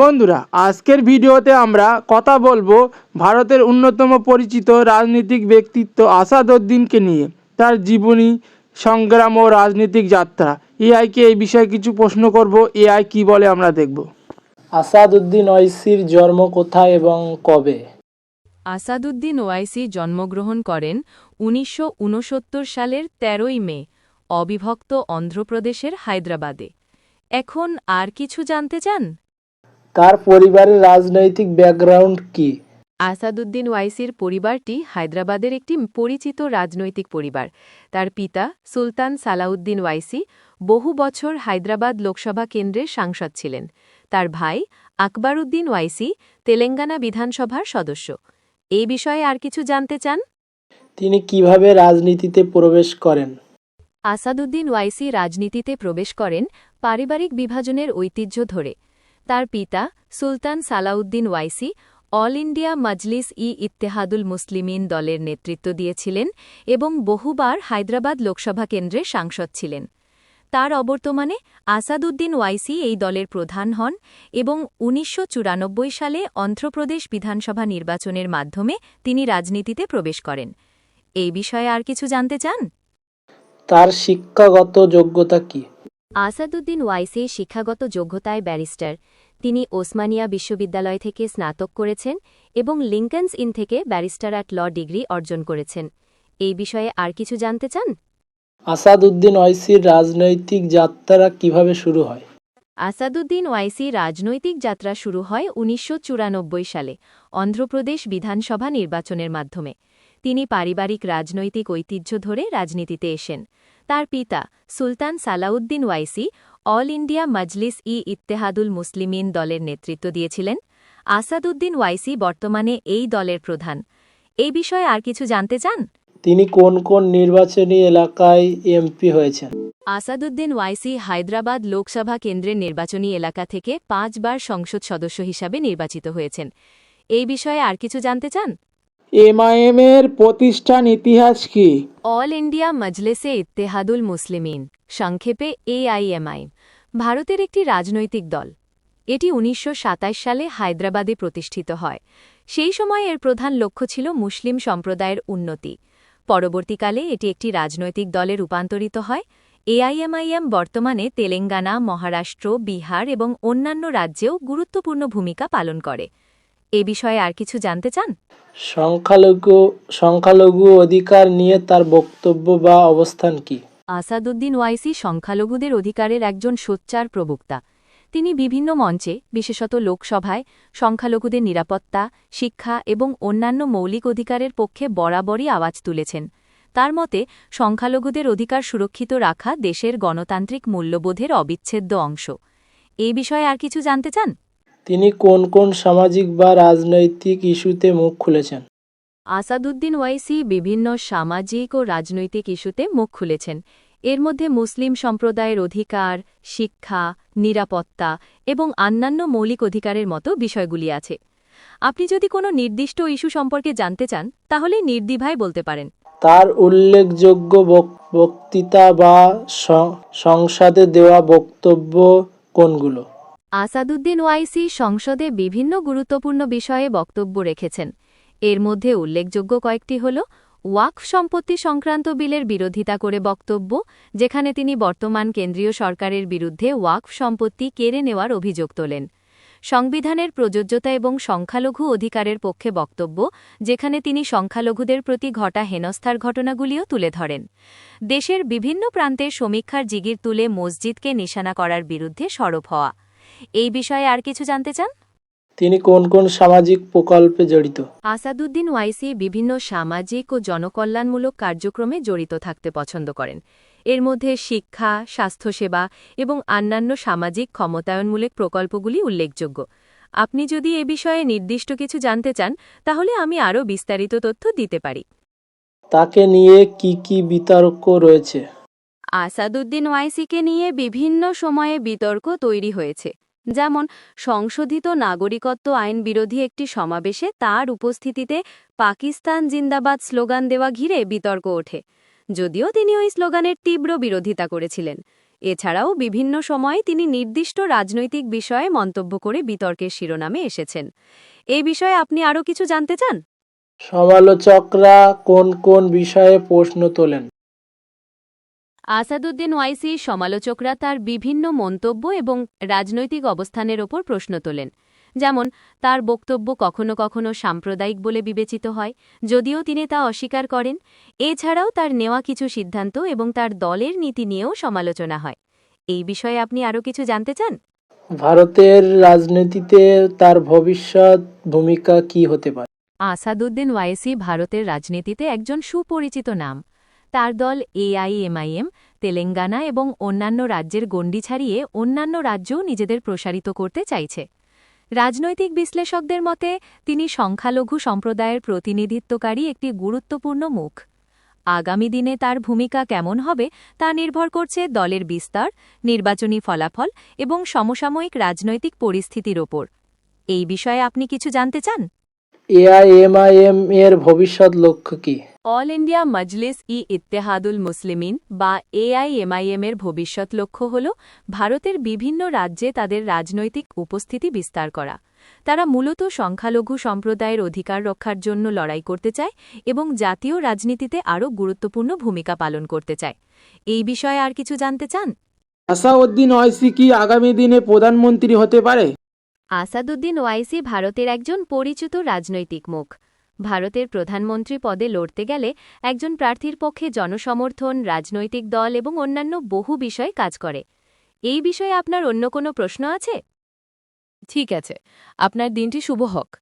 বন্ধুরা আজকের ভিডিওতে আমরা কথা বলব ভারতের অন্যতম পরিচিত রাজনৈতিক ব্যক্তিত্ব আসাদউদ্দিনকে নিয়ে তার জীবনী সংগ্রাম ও রাজনৈতিক যাত্রা। এআইকে এই বিষয়ে কিছু প্রশ্ন করব এআই কি বলে আমরা দেখব। আসাদউদ্দিন ঐসির জন্ম কোথায় এবং কবে? আসাদুদ্দিন ওয়াইসি জন্মগ্রহণ করেন উনিশশো উনসত্তর সালের ১৩ই মে অবিভক্ত অন্ধ্রপ্রদেশের হায়দ্রাবাদে। এখন আর কিছু জানতে চান? তার পরিবারের রাজনৈতিক ব্যাকগ্রাউন্ড কি? আসাদুদ্দিন ওয়াইসির পরিবারটি হায়দ্রাবাদের একটি পরিচিত রাজনৈতিক পরিবার। তার পিতা সুলতান সালাউদ্দিন ওয়াইসি বহু বছর হায়দ্রাবাদ লোকসভা কেন্দ্রের সাংসদ ছিলেন। তার ভাই আকবরউদ্দিন ওয়াইসি তেলেঙ্গানা বিধানসভার সদস্য। এই বিষয়ে আর কিছু জানতে চান? তিনি কীভাবে রাজনীতিতে প্রবেশ করেন? আসাদুদ্দিন ওয়াইসি রাজনীতিতে প্রবেশ করেন পারিবারিক বিভাজনের ঐতিহ্য ধরে। তার পিতা সুলতান সালাউদ্দিন ওয়াইসি অল ইন্ডিয়া মজলিস ই ইত্তেহাদুল মুসলিমিন দলের নেতৃত্ব দিয়েছিলেন এবং বহুবার হায়দ্রাবাদ লোকসভা কেন্দ্রে সাংসদ ছিলেন। তার অবর্তমানে আসাদুদ্দিন ওয়াইসি এই দলের প্রধান হন এবং উনিশশো চুরানব্বই সালে অন্ধ্রপ্রদেশ বিধানসভা নির্বাচনের মাধ্যমে তিনি রাজনীতিতে প্রবেশ করেন। এই বিষয়ে আর কিছু জানতে চান? তার শিক্ষাগত যোগ্যতা কি? আসাদুদ্দিন ওয়াইসি শিক্ষাগত যোগ্যতায় ব্যারিস্টার। তিনি ওসমানিয়া বিশ্ববিদ্যালয় থেকে স্নাতক করেছেন এবং লিঙ্কনস ইন থেকে ব্যারিস্টার অ্যাট ল ডিগ্রি অর্জন করেছেন। এই বিষয়ে আর কিছু জানতে চান? আসাদুদ্দিন ঐসির রাজনৈতিক যাত্রা কীভাবে শুরু হয়? আসাদুদ্দিন ওয়াইসি রাজনৈতিক যাত্রা শুরু হয় উনিশশো চুরানব্বই সালে অন্ধ্রপ্রদেশ বিধানসভা নির্বাচনের মাধ্যমে। তিনি পারিবারিক রাজনৈতিক ঐতিহ্য ধরে রাজনীতিতে এসেন। তার পিতা সুলতান সালাউদ্দিন ওয়াইসি অল ইন্ডিয়া মজলিস ই ইত্তেহাদুল মুসলিমিন দলের নেতৃত্ব দিয়েছিলেন। আসাদুদ্দিন ওয়াইসি বর্তমানে এই দলের প্রধান। এই বিষয়ে আর কিছু জানতে চান? তিনি কোন কোন নির্বাচনী এলাকায় এমপি হয়েছেন? আসাদুদ্দিন ওয়াইসি হায়দ্রাবাদ লোকসভা কেন্দ্রের নির্বাচনী এলাকা থেকে পাঁচবার সংসদ সদস্য হিসাবে নির্বাচিত হয়েছেন। এই বিষয়ে আর কিছু জানতে চান? এমআইএম এর প্রতিষ্ঠান ইতিহাস কি? অল ইন্ডিয়া মজলেসে ইত্তেহাদুল মুসলিমিন, সংক্ষেপে এআইএমআই ভারতের একটি রাজনৈতিক দল। এটি উনিশশো সাতাশ সালে হায়দ্রাবাদে প্রতিষ্ঠিত হয়। সেই সময় এর প্রধান লক্ষ্য ছিল মুসলিম সম্প্রদায়ের উন্নতি। পরবর্তীকালে এটি একটি রাজনৈতিক দলে রূপান্তরিত হয়। এআইএমআইএম বর্তমানে তেলেঙ্গানা, মহারাষ্ট্র, বিহার এবং অন্যান্য রাজ্যেও গুরুত্বপূর্ণ ভূমিকা পালন করে। এ বিষয়ে আর কিছু জানতে চান? সংখ্যালঘু সংখ্যালঘু অধিকার নিয়ে তার বক্তব্য বা অবস্থান কি? আসাদুদ্দিন ওয়াইসি সংখ্যালঘুদের অধিকারের একজন সোচ্চার প্রবক্তা। তিনি বিভিন্ন মঞ্চে বিশেষত লোকসভায় সংখ্যালঘুদের নিরাপত্তা শিক্ষা এবং অন্যান্য মৌলিক অধিকারের পক্ষে বরাবরই আওয়াজ তুলেছেন। তার মতে সংখ্যালঘুদের অধিকার সুরক্ষিত রাখা দেশের গণতান্ত্রিক মূল্যবোধের অবিচ্ছেদ্য অংশ। এই বিষয়ে আর কিছু জানতে চান? তিনি কোন কোন সামাজিক বা রাজনৈতিক ইস্যুতে মুখ খুলেছেন? আসাদুদ্দিন ওয়াইসি বিভিন্ন সামাজিক ও রাজনৈতিক ইস্যুতে মুখ খুলেছেন। এর মধ্যে মুসলিম সম্প্রদায়ের অধিকার শিক্ষা নিরাপত্তা এবং অন্যান্য মৌলিক অধিকারের মতো বিষয়গুলি আছে। আপনি যদি কোনো নির্দিষ্ট ইস্যু সম্পর্কে জানতে চান তাহলে নির্দ্বিধায় বলতে পারেন। তার উল্লেখযোগ্য বক- বক্তৃতা বা সংসদে দেওয়া বক্তব্য কোনগুলো? আসাদুদ্দিন ওয়াইসি সংসদে বিভিন্ন গুরুত্বপূর্ণ বিষয়ে বক্তব্য রেখেছেন। এর মধ্যে উল্লেখযোগ্য কয়েকটি হল, ওয়াকফ সম্পত্তি সংক্রান্ত বিলের বিরোধিতা করে বক্তব্য, যেখানে তিনি বর্তমান কেন্দ্রীয় সরকারের বিরুদ্ধে ওয়াকফ সম্পত্তি কেড়ে নেওয়ার অভিযোগ তোলেন। সংবিধানের প্রযোজ্যতা এবং সংখ্যালঘু অধিকারের পক্ষে বক্তব্য, যেখানে তিনি সংখ্যালঘুদের প্রতি ঘটা হেনস্থার ঘটনাগুলিও তুলে ধরেন। দেশের বিভিন্ন প্রান্তের সমীক্ষার জিগির তুলে মসজিদকে নিশানা করার বিরুদ্ধে সরব হওয়া। এই বিষয়ে আর কিছু জানতে চান? তিনি কোন কোন সামাজিক প্রকল্পে জড়িত? আসাদুদ্দিন ওয়াইসি বিভিন্ন সামাজিক ও জনকল্যাণমূলক কার্যক্রমে জড়িত থাকতে পছন্দ করেন। এর মধ্যে শিক্ষা স্বাস্থ্যসেবা এবং অন্যান্য সামাজিক ক্ষমতায়নমূলক প্রকল্পগুলি উল্লেখযোগ্য। আপনি যদি এ বিষয়ে নির্দিষ্ট কিছু জানতে চান তাহলে আমি আরও বিস্তারিত তথ্য দিতে পারি। তাকে নিয়ে কি কি বিতর্ক রয়েছে? আসাদুদ্দিন ওয়াইসিকে নিয়ে বিভিন্ন সময়ে বিতর্ক তৈরি হয়েছে। যেমন, সংশোধিত নাগরিকত্ব আইন বিরোধী একটি সমাবেশে তার উপস্থিতিতে পাকিস্তান জিন্দাবাদ স্লোগান দেওয়া ঘিরে বিতর্ক ওঠে। যদিও তিনি ওই স্লোগানের তীব্র বিরোধিতা করেছিলেন। এছাড়াও বিভিন্ন সময়ে তিনি নির্দিষ্ট রাজনৈতিক বিষয়ে মন্তব্য করে বিতর্কের শিরোনামে এসেছেন। এই বিষয়ে আপনি আরও কিছু জানতে চান? সমালোচকরা কোন কোন বিষয়ে প্রশ্ন তোলেন? আসাদুদ্দিন ওয়াইসির সমালোচকরা তার বিভিন্ন মন্তব্য এবং রাজনৈতিক অবস্থানের ওপর প্রশ্ন তোলেন। যেমন তার বক্তব্য কখনো কখনো সাম্প্রদায়িক বলে বিবেচিত হয় যদিও তিনি তা অস্বীকার করেন। এছাড়াও তার নেওয়া কিছু সিদ্ধান্ত এবং তার দলের নীতি নিয়েও সমালোচনা হয়। এই বিষয়ে আপনি আরও কিছু জানতে চান? ভারতের রাজনীতিতে তার ভবিষ্যৎ ভূমিকা কি হতে পারে? আসাদুদ্দিন ওয়াইসি ভারতের রাজনীতিতে একজন সুপরিচিত নাম। তার দল এআইএমআইএম তেলেঙ্গানা এবং অন্যান্য রাজ্যের গণ্ডি ছাড়িয়ে অন্যান্য রাজ্যও নিজেদের প্রসারিত করতে চাইছে। রাজনৈতিক বিশ্লেষকদের মতে, তিনি সংখ্যালঘু সম্প্রদায়ের প্রতিনিধিত্বকারী একটি গুরুত্বপূর্ণ মুখ। আগামী দিনে তার ভূমিকা কেমন হবে তা নির্ভর করছে দলের বিস্তার, নির্বাচনী ফলাফল এবং সমসাময়িক রাজনৈতিক পরিস্থিতির ওপর। এই বিষয়ে আপনি কিছু জানতে চান? এআইএমআইএম এর ভবিষ্যৎ লক্ষ্য কি? অল ইন্ডিয়া মজলিস ই ইত্তেহাদুল মুসলিমিন বা এআইএমআইএম এর ভবিষ্যৎ লক্ষ্য হল ভারতের বিভিন্ন রাজ্যে তাদের রাজনৈতিক উপস্থিতি বিস্তার করা। তারা মূলত সংখ্যালঘু সম্প্রদায়ের অধিকার রক্ষার জন্য লড়াই করতে চায় এবং জাতীয় রাজনীতিতে আরও গুরুত্বপূর্ণ ভূমিকা পালন করতে চায়। এই বিষয়ে আর কিছু জানতে চান? আসাউদ্দিন ওয়াইসি কি আগামী দিনে প্রধানমন্ত্রী হতে পারে? আসাদুদ্দিন ওয়াইসি ভারতের একজন পরিচিত রাজনৈতিক মুখ। ভারতের প্রধানমন্ত্রী পদে লড়তে গেলে একজন প্রার্থীর পক্ষে জনসমর্থন, রাজনৈতিক দল এবং অন্যান্য বহু বিষয় কাজ করে। এই বিষয়ে আপনার অন্য কোনো প্রশ্ন আছে? ঠিক আছে। আপনার দিনটি শুভ হোক।